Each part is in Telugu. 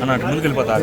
అన్నట్టు ముందుకు వెళ్ళిపోతా.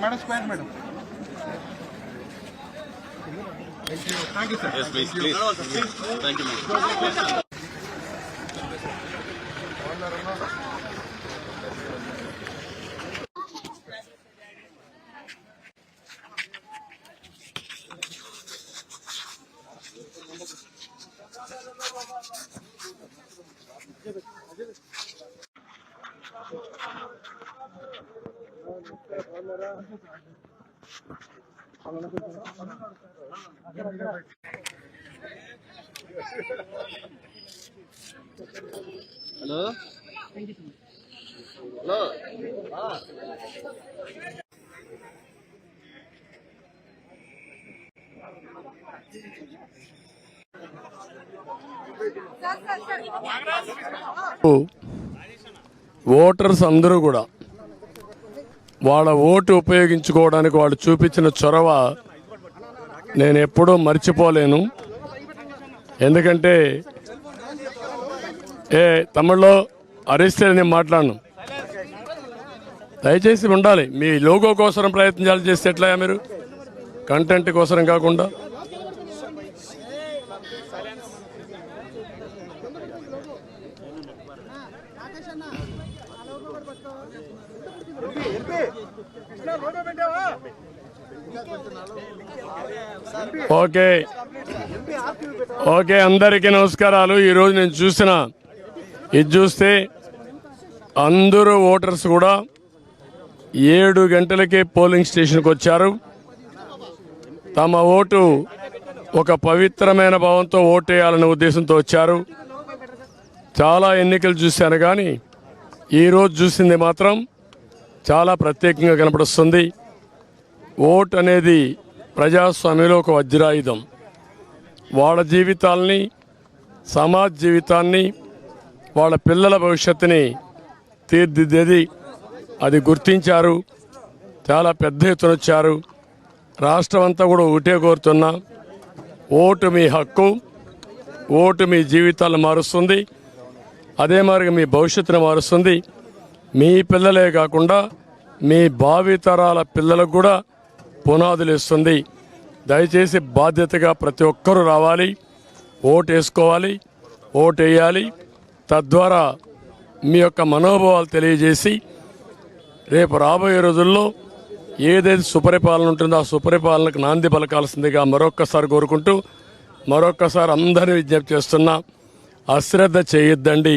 Madam square madam Hello hello voters అందరూ కూడా వాళ్ళ ఓటు ఉపయోగించుకోవడానికి వాళ్ళు చూపించిన చొరవ నేను ఎప్పుడూ మర్చిపోలేను. ఎందుకంటే ఏ తమిళలో అరిస్తే నేను మాట్లాడను. దయచేసి ఉండాలి. మీ లోగో కోసం ప్రయత్నాలు చేస్తే ఎట్లా మీరు? కంటెంట్ కోసం కాకుండా. ఓకే. ఓకే అందరికీ నమస్కారాలు. ఈరోజు నేను చూసిన ఇది చూస్తే అందరూ ఓటర్స్ కూడా ఏడు గంటలకే పోలింగ్ స్టేషన్కి వచ్చారు. తమ ఓటు ఒక పవిత్రమైన భావంతో ఓటేయాలనే ఉద్దేశంతో వచ్చారు. చాలా ఎన్నికలు చూశాను కానీ ఈరోజు చూసింది మాత్రం చాలా ప్రత్యేకంగా కనపడుస్తుంది. ఓట్ అనేది ప్రజాస్వామ్యంలో ఒక వజ్రాయుధం. వాళ్ళ జీవితాల్ని సమాజ్ జీవితాన్ని వాళ్ళ పిల్లల భవిష్యత్తుని తీర్దిద్దేది అది గుర్తించారు. చాలా పెద్ద ఎత్తున వచ్చారు. రాష్ట్రం అంతా కూడా ఒకటే కోరుతున్నా ఓటు మీ హక్కు ఓటు మీ జీవితాలను మారుస్తుంది. అదే మాదిరిగా మీ భవిష్యత్తును మారుస్తుంది. మీ పిల్లలే కాకుండా మీ భావితరాల పిల్లలకు కూడా పునాదులు ఇస్తుంది దయచేసి బాధ్యతగా ప్రతి ఒక్కరూ రావాలి. ఓటు వేసుకోవాలి ఓటు వేయాలి తద్వారా మీ యొక్క మనోభావాలు తెలియజేసి రేపు రాబోయే రోజుల్లో ఏదైతే సుపరిపాలన ఉంటుందో ఆ సుపరిపాలనకు నాంది పలకాల్సిందిగా మరొక్కసారి కోరుకుంటూ మరొక్కసారి అందరినీ విజ్ఞప్తి చేస్తున్నా అశ్రద్ధ చేయొద్దండి.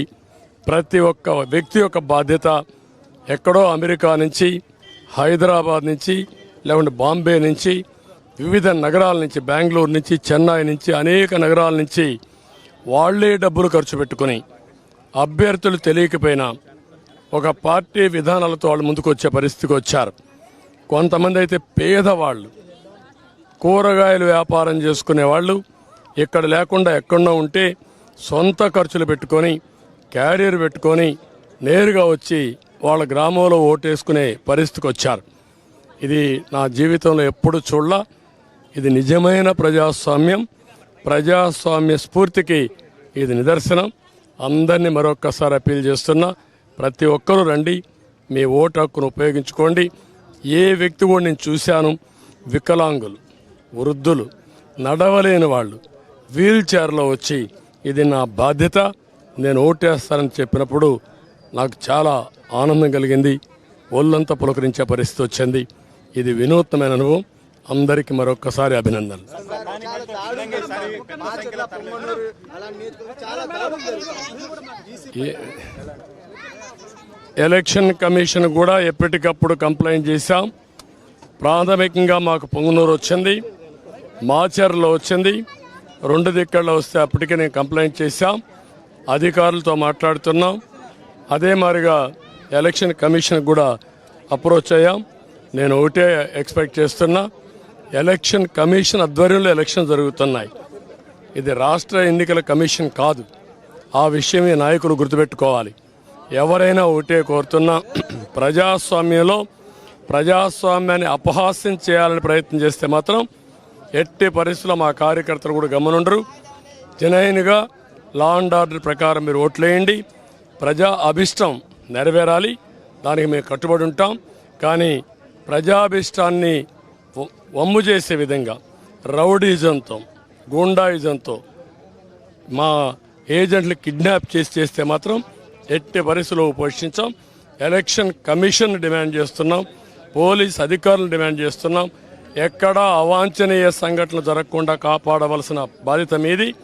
ప్రతి ఒక్క వ్యక్తి యొక్క బాధ్యత ఎక్కడో అమెరికా నుంచి హైదరాబాద్ నుంచి లేకుంటే బాంబే నుంచి వివిధ నగరాల నుంచి బెంగళూరు నుంచి చెన్నై నుంచి అనేక నగరాల నుంచి వాళ్ళే డబ్బులు ఖర్చు పెట్టుకుని అభ్యర్థులు తెలియకపోయినా ఒక పార్టీ విధానాలతో వాళ్ళు ముందుకు వచ్చే పరిస్థితికి వచ్చారు. కొంతమంది అయితే పేదవాళ్ళు కూరగాయలు వ్యాపారం చేసుకునే వాళ్ళు ఇక్కడ లేకుండా ఎక్కడో ఉంటే సొంత ఖర్చులు పెట్టుకొని క్యారియర్ పెట్టుకొని నేరుగా వచ్చి వాళ్ళ గ్రామంలో ఓటేసుకునే పరిస్థితికి వచ్చారు. ఇది నా జీవితంలో ఎప్పుడు చూడలా. ఇది నిజమైన ప్రజాస్వామ్యం. ప్రజాస్వామ్య స్ఫూర్తికి ఇది నిదర్శనం. అందరినీ మరొక్కసారి అప్పీల్ చేస్తున్నా ప్రతి ఒక్కరూ రండి మీ ఓటు హక్కును ఉపయోగించుకోండి. ఏ వ్యక్తి కూడా నేను చూశాను వికలాంగులు వృద్ధులు నడవలేని వాళ్ళు వీల్ చైర్లో వచ్చి ఇది నా బాధ్యత నేను ఓటేస్తానని చెప్పినప్పుడు నాకు చాలా ఆనందం కలిగింది. ఒళ్ళంతా పులకరించే పరిస్థితి వచ్చింది. ఇది వినూత్నమైన అనుభవం. అందరికీ మరొక్కసారి అభినందనలు. ఎలక్షన్ కమిషన్ కూడా ఎప్పటికప్పుడు కంప్లైంట్ చేశాం. ప్రాథమికంగా మాకు పొంగునూరు వచ్చింది. మాచర్లో వచ్చింది. రెండు దిక్కల్లో వస్తే అప్పటికే నేను కంప్లైంట్ చేశాం. అధికారులతో మాట్లాడుతున్నాం. అదే మాదిరిగా ఎలక్షన్ కమిషన్ కూడా అప్రోచ్ అయ్యాం. నేను ఒకటే ఎక్స్పెక్ట్ చేస్తున్నా. ఎలక్షన్ కమిషన్ ఆధ్వర్యంలో ఎలక్షన్ జరుగుతున్నాయి. ఇది రాష్ట్ర ఎన్నికల కమిషన్ కాదు. ఆ విషయం ఈ నాయకులు గుర్తుపెట్టుకోవాలి. ఎవరైనా ఒకటే కోరుతున్నా ప్రజాస్వామ్యంలో ప్రజాస్వామ్యాన్ని అపహాస్యం చేయాలని ప్రయత్నం చేస్తే మాత్రం ఎట్టి పరిస్థితుల్లో మా కార్యకర్తలు కూడా గమనుండరు. జనైన్గా లా అండ్ ఆర్డర్ ప్రకారం మీరు ఓట్లేయండి ప్రజా అభిష్టం నెరవేరాలి. దానికి మేము కట్టుబడి ఉంటాం. కానీ ప్రజాభిష్టాన్ని వమ్ము చేసే విధంగా రౌడీజంతో గూండాయిజంతో మా ఏజెంట్లు కిడ్నాప్ చేసి చేస్తే మాత్రం ఎట్టి పరిస్థితుల్లో పోషించాం. ఎలక్షన్ కమిషన్ డిమాండ్ చేస్తున్నాం. పోలీస్ అధికారులను డిమాండ్ చేస్తున్నాం. ఎక్కడా అవాంఛనీయ సంఘటనలు జరగకుండా కాపాడవలసిన బాధ్యత మీది.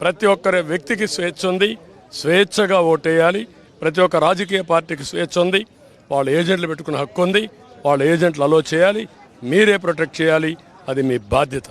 ప్రతి ఒక్కరి వ్యక్తికి స్వేచ్ఛ ఉంది. స్వేచ్ఛగా ఓటేయాలి. ప్రతి ఒక్క రాజకీయ పార్టీకి స్వేచ్ఛ ఉంది. వాళ్ళ ఏజెంట్లు పెట్టుకునే హక్కు ఉంది. వాళ్ళ ఏజెంట్లు అలో చేయాలి మీరే ప్రొటెక్ట్ చేయాలి అది మీ బాధ్యత.